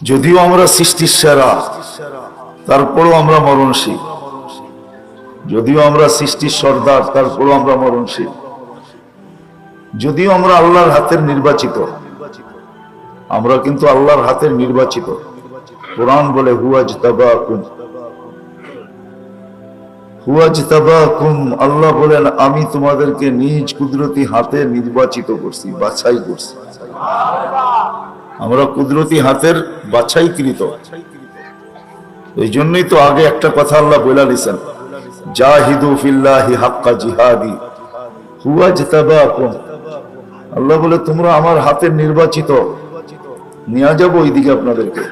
যদিও আমরা সৃষ্টির সেরা, তারপরও আমরা মরণশীল। যদিও আমরা সৃষ্টির সর্দার, তারপরও আমরা মরণশীল। যদিও আমরা আল্লাহর হাতের নির্বাচিত, আমরা কিন্তু আল্লাহর হাতের নির্বাচিত। কোরআন বলে হুয়াজ তাবাকুম হুয়াজ তাবাকুম আল্লাহ বলেন, আমি তোমাদেরকে নিজ কুদরতি হাতে নির্বাচিত করছি, বাছাই করছি। আমরা কুদরতি হাতের বাছাইকৃত এই জন্যই তো আগে একটা কথা আল্লাহ বলে দিছেন জাহিদু ফিল্লাহি হাক্কা জিহাদি, হুয়া জিতাবাকুম আল্লাহ বলে, তোমরা আমার হাতের নির্বাচিত, নিয়ে যাব ওইদিকে আপনাদেরকে।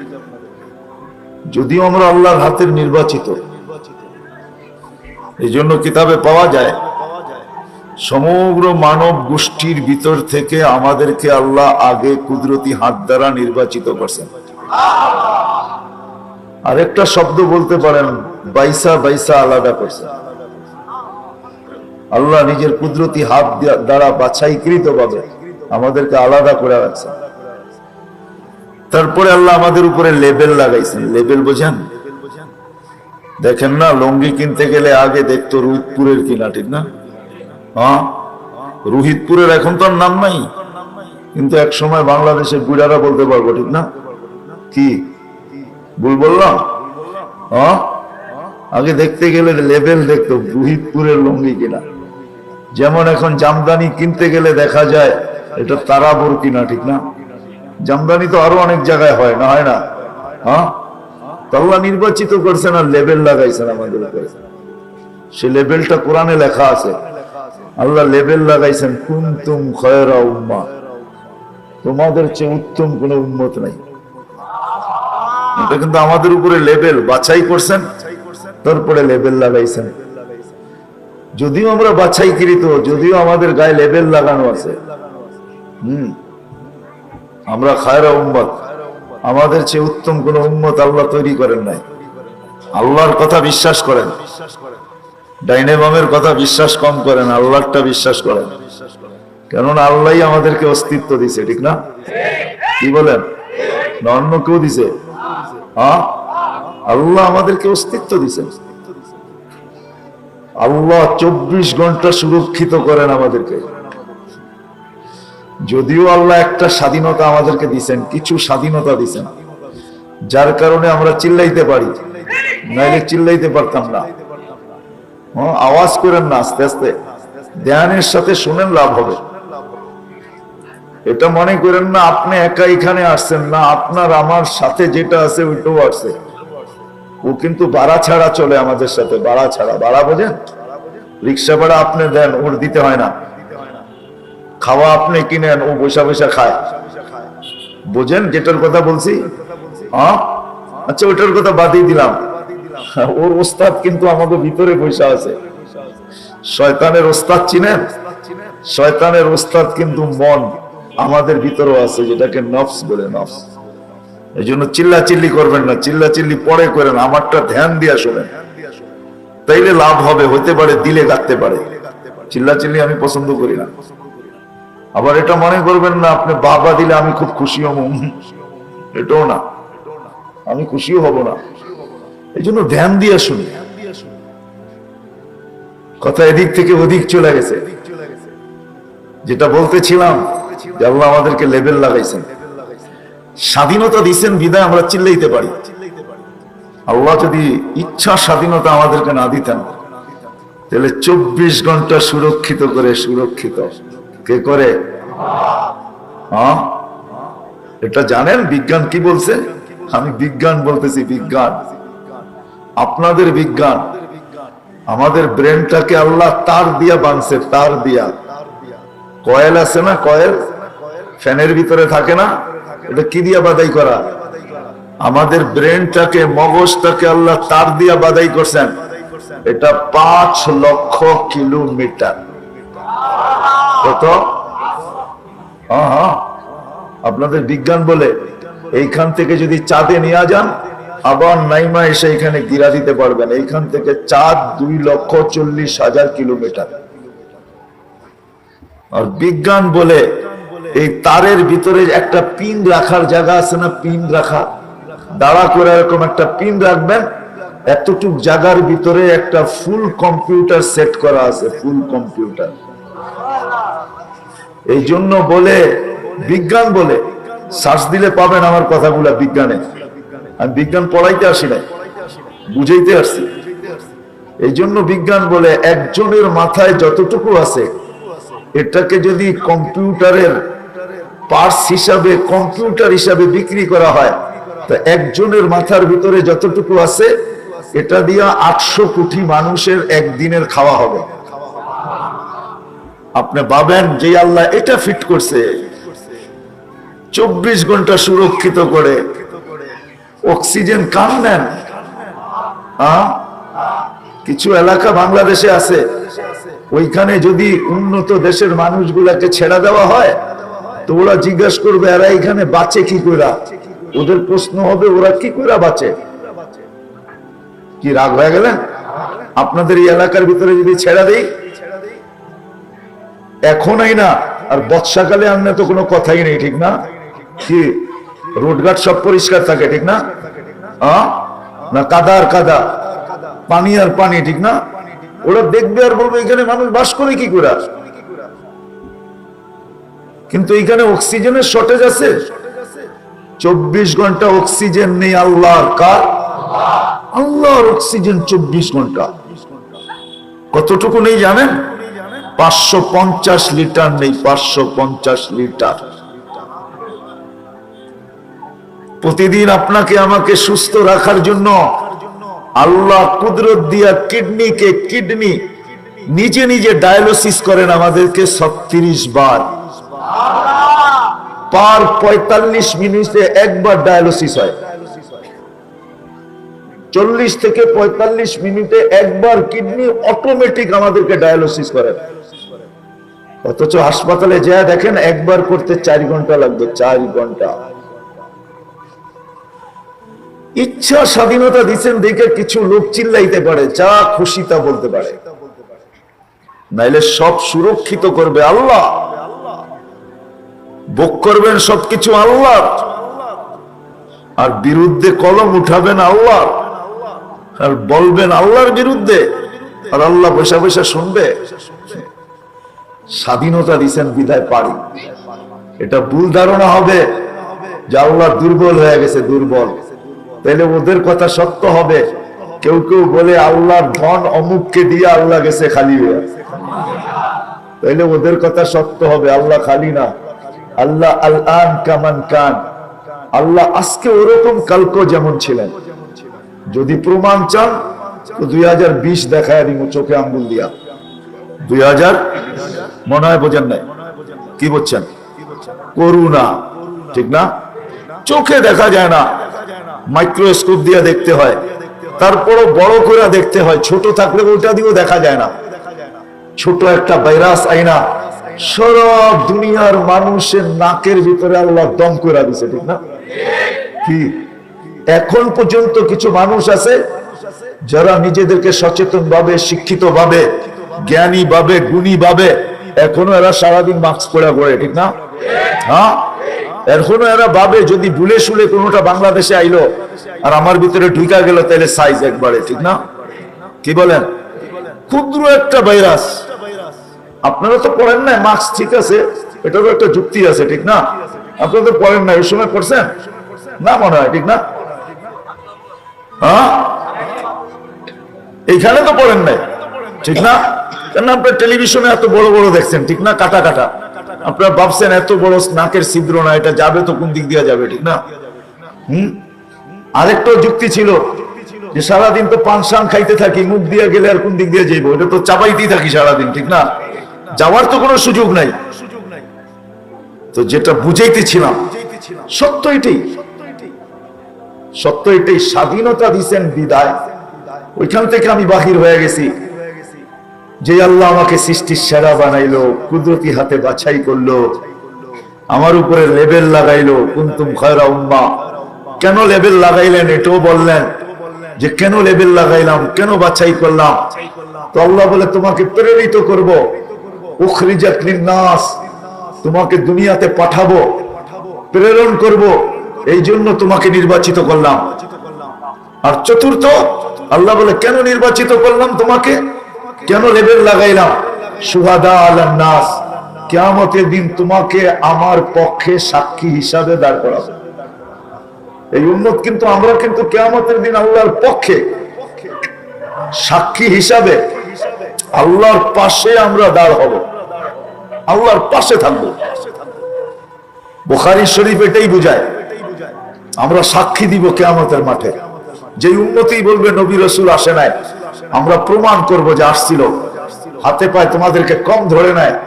যদিও আমরা আল্লাহর হাতের নির্বাচিত, এই জন্য কিতাবে পাওয়া যায় সমগ্র মানব গোষ্ঠীর ভিতর থেকে আমাদেরকে আল্লাহ আগে কুদরতি হাত দ্বারা নির্বাচিত করছেন। আরেকটা শব্দ বলতে পারেন, বাইসা বাইসা আলাদা করছেন। আল্লাহ নিজের কুদরতি হাত দ্বারা বাছাইকৃত ভাবে আমাদেরকে আলাদা করে রাখছেন। তারপরে আল্লাহ আমাদের উপরে লেবেল লাগাইছেন। লেবেল বোঝেন? দেখেন না, লঙ্গি কিনতে গেলে আগে দেখতো রুহিতপুরের কিনা, ঠিক না? রোহিতপুরের এখন তো নাম নাই। কিন্তু এক সময় বাংলাদেশের বুড়ারা বলতে পারব, ঠিক না? কি? ভুল বললাম? হ্যাঁ? আগে দেখতে গেলে লেভেল দেখতো, রোহিতপুরের লঙ্গি কিনা। যেমন এখন জামদানি কিনতে গেলে দেখা যায়, এটা তারাবর কিনা, ঠিক না? জামদানি তো আরও অনেক জায়গায় হয়, না হয় না? হ্যাঁ? নির্বাচিত করছেন আর লেভেল লাগাইছেন আমাদের সে লেভেলটা কোরআনে লেখা আছে। আল্লাহ লেবেল লাগাইছেন, কুন্তুম খয়রা উম্মা। তোমাদের চেয়ে উত্তম কোন উন্মত নাই। কিন্তু আমাদের উপরে লেভেল বাছাই করছেন, তারপরে লেভেল লাগাইছেন। যদিও আমরা বাছাই কৃত যদিও আমাদের গায়ে লেবেল লাগানো আছে। হম, আমরা খায়রা উম্মত আমাদের চেয়ে উত্তম কোন উম্মত আল্লাহ তৈরি করেন নাই। আল্লাহর কথা বিশ্বাস করেন। ডাইনে বামের কথা বিশ্বাস কম করেন আল্লাহটা বিশ্বাস করেন। কেননা আল্লাহ আমাদেরকে অস্তিত্ব দিছে, ঠিক না? কি বলেন? অন্য কেউ দিছে? হ্যাঁ? আল্লাহ আমাদেরকে অস্তিত্ব দিছেন আল্লাহ চব্বিশ ঘণ্টা সুরক্ষিত করেন আমাদেরকে। যদিও আল্লাহ একটা স্বাধীনতা আমাদেরকে দিছেন, কিছু স্বাধীনতা দিছেন। যার কারণে আমরা চিল্লাইতে পারি। নাইলে চিল্লাইতে পারতাম না। আওয়াজ করেন না, আস্তে আস্তে। ধ্যানের সাথে শুনেন, লাভ হবে। এটা মনে করেন না, আপনি একা এখানে আসছেন না, আপনার, আমার সাথে যেটা আছে, ওইটাও আসছে ও কিন্তু বাড়া ছাড়া চলে আমাদের সাথে বাড়া ছাড়া। বাড়া বোঝেন? রিক্সা ভাড়া আপনি দেন, ওর দিতে হয় না। খাওয়া আপনি কিনেন, ও বৈশা বৈশা খায়। বোঝেন যেটার কথা বলছি? হ্যাঁ? আচ্ছা ওইটার কথা বাদই দিলাম। ওর ওস্তাদ কিন্তু আমাদের ভিতরে বৈশা আছে। শয়তানের ওস্তাদ চিনেন? শয়তানের ওস্তাদ কিন্তু মন আমাদের ভিতরেও আছে, যেটাকে নফস বলে নফস। এই জন্য চিল্লা চিল্লি করবেন না চিল্লা চিল্লি পরে করেন, আমারটা ধ্যান দিয়া শোনেন। তাইলে লাভ হবে হতে পারে, দিলে কাটতে পারে। চিল্লা চিল্লি আমি পছন্দ করি না। আবার এটা মনে করবেন না, আপনি বাবা দিলে আমি খুব খুশি হব। এটাও না। আমি খুশিও হব না। এই জন্য ধ্যান দিয়ে শুনি। কথা এদিক থেকে ওদিক চলে গেছে। যেটা বলতেছিলাম আল্লাহ আমাদেরকে লেভেল লাগাইছেন। স্বাধীনতা দিচ্ছেন বিদায় আমরা চিল্লাইতে পারি। আল্লাহ যদি ইচ্ছা স্বাধীনতা আমাদেরকে না দিতেন, তাহলে চব্বিশ ঘণ্টা সুরক্ষিত করে সুরক্ষিত। কে করে? এটা জানেন? বিজ্ঞান কি বলছে? আমি বিজ্ঞান বলতেছি, বিজ্ঞান। আপনাদের বিজ্ঞান, আমাদের ব্রেনটাকে আল্লাহ তার দিয়া বানছে, তার দিয়া। কয়েল আছে না কয়েল? ফ্যানের ভিতরে থাকে না? এটা কি দিয়া বাদাই করা? আমাদের ব্রেনটাকে, মগজটাকে আল্লাহ তার দিয়া বাদাই করছেন। এটা পাঁচ লক্ষ কিলোমিটার। কত? আপনাদের বিজ্ঞান বলে, এইখান থেকে যদি চাঁদে নিয়ে যান আবার নাইমা এসে এখানে গিরা দিতে পারবেন। এইখান থেকে চার দুই লক্ষ চল্লিশ হাজার কিলোমিটার। আর বিজ্ঞান বলে এই তারের ভিতরে একটা পিন রাখার জায়গা আছে না? পিন রাখা। দাঁড়া করে এরকম একটা পিন রাখবেন। এতটুক জায়গার ভিতরে একটা ফুল কম্পিউটার সেট করা আছে, ফুল কম্পিউটার। এই জন্য বলে, বিজ্ঞান বলে, সার্চ দিলে পাবেন আমার কথাগুলা বিজ্ঞানে। আমি বিজ্ঞান পড়াইতে আসি নাই, বুঝাইতে আসছি এই জন্য বিজ্ঞান বলে একজনের মাথায় যতটুকু আছে, এটাকে যদি কম্পিউটারের পার্টস হিসাবে, কম্পিউটার হিসাবে বিক্রি করা হয়, তো একজনের মাথার ভিতরে যতটুকু আছে, এটা দিয়া আটশো কোটি মানুষের একদিনের খাওয়া হবে। আপনি ভাবেন যে আল্লাহ এটা ফিট করছে। চব্বিশ ঘণ্টা সুরক্ষিত করে অক্সিজেন কান নেন? কিছু এলাকা বাংলাদেশে আছে। ওইখানে যদি উন্নত দেশের মানুষগুলাকে ছেড়া দেওয়া হয়, তো ওরা জিজ্ঞাসা করবে, এরা এখানে বাঁচে কি করে ওদের প্রশ্ন হবে, ওরা কি করে বাঁচে? কি রাগ হয়ে গেলেন আপনাদের এই এলাকার ভিতরে যদি ছেড়া দেই? এখনই না, আর বর্ষাকালে আনলে তো কোনো কথাই নেই, ঠিক না? কি? রোডঘাট সব পরিষ্কার থাকে, ঠিক না? না কাদা আর কাদা। পানি আর পানি, ঠিক না? ওরা দেখবে আর বলবে, এখানে মানুষ বাস করে কি করে? কিন্তু এখানে অক্সিজেনের শর্টেজ আছে? চব্বিশ ঘণ্টা অক্সিজেন নেই আল্লাহর কার? আল্লাহর অক্সিজেন চব্বিশ ঘণ্টা। কতটুকু নেই জানেন? পাঁচশো পঞ্চাশ লিটার নেই, পাঁচশো পঞ্চাশ লিটার। প্রতিদিন আপনাকে আমাকে সুস্থ রাখার জন্য আল্লাহ কুদরত দিয়া কিডনিকে কিডনি নিজে নিজে ডায়ালিসিস করেন আমাদেরকে ছত্রিশ বার। পার পঁয়তাল্লিশ মিনিটে একবার ডায়ালিসিস হয়। চল্লিশ থেকে পঁয়তাল্লিশ মিনিটে একবার কিডনি অটোমেটিক আমাদেরকে ডায়ালিসিস করে। অথচ হাসপাতালে যা দেখেন একবার করতে চার ঘণ্টা লাগবে, চার ঘণ্টা। ইচ্ছা স্বাধীনতা দিচ্ছেন দেখে কিছু লোক চিল্লাইতে পারে, যা খুশি তা বলতে পারে। নাইলে সব সুরক্ষিত করবে আল্লাহ। ভোগ করবেন সবকিছু আল্লাহ। আর বিরুদ্ধে কলম উঠাবেন আল্লাহ। আর বলবেন আল্লাহর বিরুদ্ধে। আর আল্লাহ বসে বসে শুনবে। স্বাধীনতা দিছেন বিদায় পারি। এটা ভুল ধারণা হবে। যে আল্লাহ দুর্বল হয়ে গেছে, দুর্বল। তাহলে ওদের কথা সত্য হবে। কেউ কেউ বলে, আল্লাহর ধন অমুককে দিয়ে আল্লাহ গেছে খালি হয়ে। তাইলে ওদের কথা সত্য হবে, আল্লাহ খালি না। আল্লাহ আল আন কামান কান। আল্লাহ আজকে ওরকম কালকো যেমন ছিলেন। যদি প্রমাণ চান, তো দুই হাজার বিশ দেখায় দিব চোখে আঙ্গুল দিয়া। দুই হাজার মনে হয় বোঝেন নাই। কি বলছেন? করুণা। ঠিক না? চোখে দেখা যায় না। মাইক্রোস্কোপ দিয়ে দেখতে হয়। তারপরও বড় করে দেখতে হয়। ছোট থাকলে ওটা দিয়েও দেখা যায় না। ছোট একটা ভাইরাস আইনা। সব দুনিয়ার মানুষের নাকের ভিতরে আল্লাহ দম করে দিছে, ঠিক না? কি? এখন পর্যন্ত কিছু মানুষ আছে যারা নিজেদেরকে সচেতন ভাবে শিক্ষিত ভাবে জ্ঞানী ভাবে গুণী ভাবে এখনও এরা সারাদিন মাস্ক পরে করে ঠিক না? হ্যাঁ? এখনও এরা ভাবে যদি ভুলে শুলে কোনোটা বাংলাদেশে আইলো, আর আমার ভিতরে ঢুকা গেল, তাহলে সাইজ একবারে, ঠিক না? কি বলেন? ক্ষুদ্র একটা ভাইরাস আপনারা তো পড়েন না মাস্ক ঠিক আছে, এটারও একটা যুক্তি আছে, ঠিক না? আপনারা তো পড়েন না ওই সময় পড়ছেন? না মনে হয়, ঠিক না? হ্যাঁ? এইখানে তো পড়েন নাই, ঠিক না? কেন আপনার টেলিভিশনে এত বড় বড় দেখছেন, ঠিক না? কাটা কাটা। আপনারা ভাবছেন এত বড় নাকের ছিদ্র না, এটা যাবে তো কোন দিক দিয়ে যাবে, ঠিক না? হম? আরেকটাও যুক্তি ছিল যে সারাদিন তো পান শান খাইতে থাকি, মুখ দিয়ে গেলে আর কোন দিক দিয়ে যাইবো? এটা তো চাপাইতেই থাকি সারাদিন, ঠিক না? যাওয়ার তো কোনো সুযোগ নাই। তো যেটা বুঝাইতেছিলাম, সত্য এটাই। সত্য এটাই, স্বাধীনতা দিছেন বিদায়। ওইখান থেকে আমি বাহির হয়ে গেছি। যে আল্লাহ আমাকে সৃষ্টির সেরা বানাইলো, কুদরতি হাতে বাছাই করল, আমার উপরে লেবেল লাগাইলো, কুন্তুম খয়রা উম্মা। কেন লেবেল লাগাইলেন? এটাও বললেন যে, কেন লেবেল লাগাইলাম? কেন বাছাই করলাম? তো আল্লাহ বলে, তোমাকে প্রেরিত করব। উখরিজাত লিন্নাস, তোমাকে দুনিয়াতে পাঠাবো, প্রেরণ করব। এই জন্য তোমাকে নির্বাচিত করলাম। আর চতুর্থ, আল্লাহ বলে, কেন নির্বাচিত করলাম তোমাকে? কেন লেবেল লাগাইলাম? সুহাদা আলান নাস। কেয়ামতের দিন তোমাকে আমার পক্ষে সাক্ষী হিসাবে দাঁড় করাবো। এই উন্নত কিন্তু আমরা কিন্তু কেয়ামতের দিন আল্লাহর পক্ষে সাক্ষী হিসাবে আল্লাহর পাশে আমরা দাঁড় হব। আল্লাহর পাশে থাকব। বুখারি শরীফ এটাই বুঝায়, আমরা সাক্ষী দিব কেয়ামতের মাঠে। যে উন্নতি বলবে, নবী রসুল আসে নাই। আমরা প্রমাণ করব যে আসছিল। হাতে পায় তোমাদেরকে কম ধরে নেয়।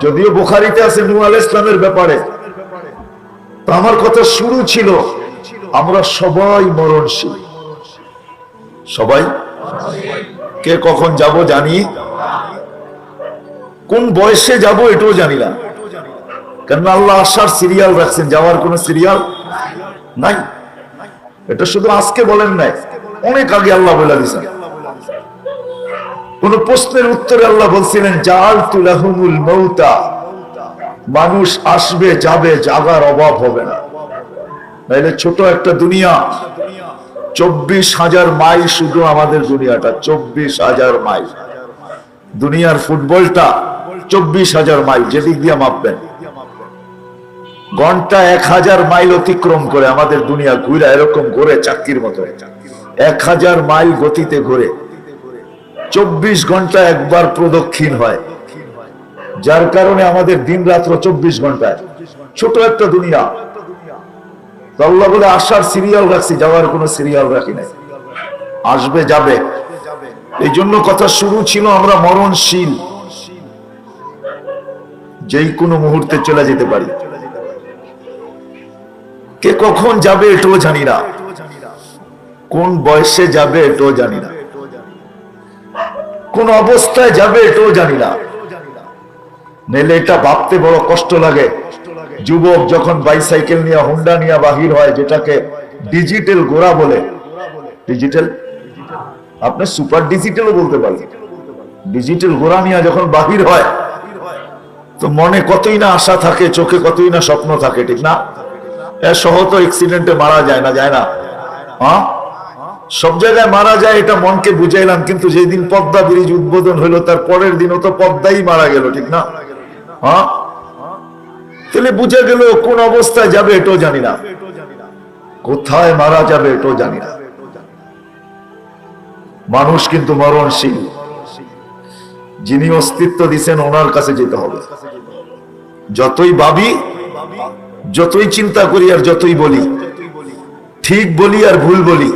যদিও বুখারিতে আছে নূ আল ইসলামের ব্যাপারে। আমার কথা শুরু ছিল, আমরা সবাই মরণশীল। সবাই? কে কখন যাব জানি? কোন বয়সে যাব এটাও জানি না। কেননা আল্লাহ আসার সিরিয়াল রাখছেন, যাওয়ার কোন সিরিয়াল নাই। এটা শুধু আজকে বলেন নাই, অনেক আগে আল্লাহ বলে দিয়েছেন। কোন প্রশ্নের উত্তরে আল্লাহ বলছিলেন জাল তুলাহুমুল মৌতা মানুষ আসবে, যাবে, জাগার অভাব হবে না। নাইলে ছোট একটা দুনিয়া, চব্বিশ হাজার মাইল শুধু আমাদের দুনিয়াটা, চব্বিশ হাজার মাইল। দুনিয়ার ফুটবলটা চব্বিশ হাজার মাইল, যেদিক দিয়ে মাপবেন। ঘণ্টা এক হাজার মাইল অতিক্রম করে আমাদের দুনিয়া ঘুরে, এরকম ঘুরে, চাকরির মতো। এক হাজার মাইল গতিতে ঘুরে। চব্বিশ ঘণ্টা একবার প্রদক্ষিণ হয়। যার কারণে আমাদের দিন রাত্র চব্বিশ ঘন্টায়। ছোট একটা দুনিয়া। তো আল্লাহ বলে আসার সিরিয়াল রাখছি, যাওয়ার কোনো সিরিয়াল রাখি নাই। আসবে, যাবে। এই জন্য কথা শুরু ছিল, আমরা মরণশীল। যেই কোনো মুহূর্তে চলে যেতে পারি। কে কখন যাবে এটাও জানি না। কোন বয়সে যাবে এটাও জানি না। কোন অবস্থায় যাবে এটাও জানি না। নেলে এটা ভাবতে বড় কষ্ট লাগে। যুবক যখন বাইসাইকেল নিয়ে হুন্ডা নিয়ে বাহির হয়, যেটাকে ডিজিটাল গোড়া বলে। ডিজিটাল আপনি সুপার ডিজিটালও বলতে পারেন। ডিজিটাল গোড়া নিয়ে যখন বাহির হয়, তো মনে কতই না আশা থাকে, চোখে কতই না স্বপ্ন থাকে, ঠিক না? এ সহ তো অ্যাক্সিডেন্টে মারা যায় না যায় না। হ্যাঁ? সব জায়গায় মারা যায় এটা মনকে বুঝাইলাম, কিন্তু যেই দিন পদ্মা ব্রিজ উদ্বোধন হলো, তার পরের দিনও তো পদ্মাই মারা গেল, ঠিক না? হ্যাঁ? তাহলে বুঝে গেল কোন অবস্থায় যাবে এটাও জানি না। কোথায় মারা যাবে এটাও জানি না। মানুষ কিন্তু মরণশীল। যিনি অস্তিত্ব দিছেন, ওনার কাছে যেতে হবে। যতই ভাবি, যতই চিন্তা করি আর যতই বলি, ঠিক বলি আর ভুল বলি